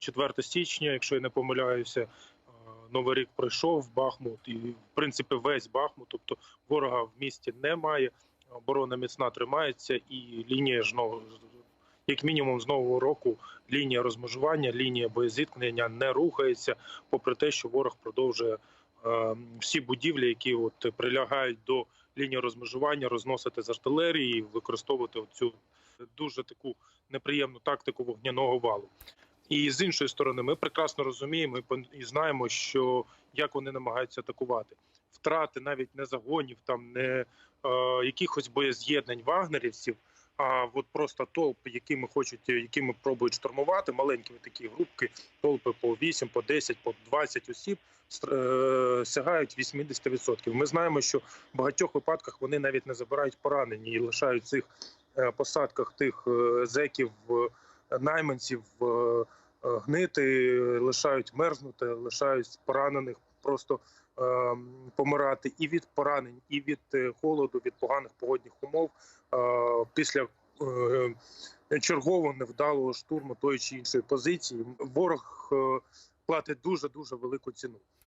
4 січня, якщо я не помиляюся, е, Новий рік пройшов Бахмут, і в принципі весь Бахмут. Тобто ворога в місті немає. Оборона міцна тримається, і лінія ж як мінімум з нового року лінія розмежування, лінія боєзіткнення не рухається, попри те, що ворог продовжує е, всі будівлі, які от прилягають до лінії розмежування, розносити з артилерії, використовувати цю дуже таку неприємну тактику вогняного валу. І з іншої сторони, ми прекрасно розуміємо і знаємо, що як вони намагаються атакувати. Втрати навіть не загонів, там не е, якихось боєз'єднань вагнерівців, а от просто толп, якими хочуть, якими пробують штурмувати, маленькі такі групки, толпи по 8, по 10, по 20 осіб е, сягають 80%. Ми знаємо, що в багатьох випадках вони навіть не забирають поранені і лишають цих е, посадках тих е, зеків, найманців е, е, гнити, лишають мерзнути, лишають поранених просто е, помирати і від поранень, і від холоду, від поганих погодних умов після чергового невдалого штурму тої чи іншої позиції. Ворог платить дуже дуже велику ціну.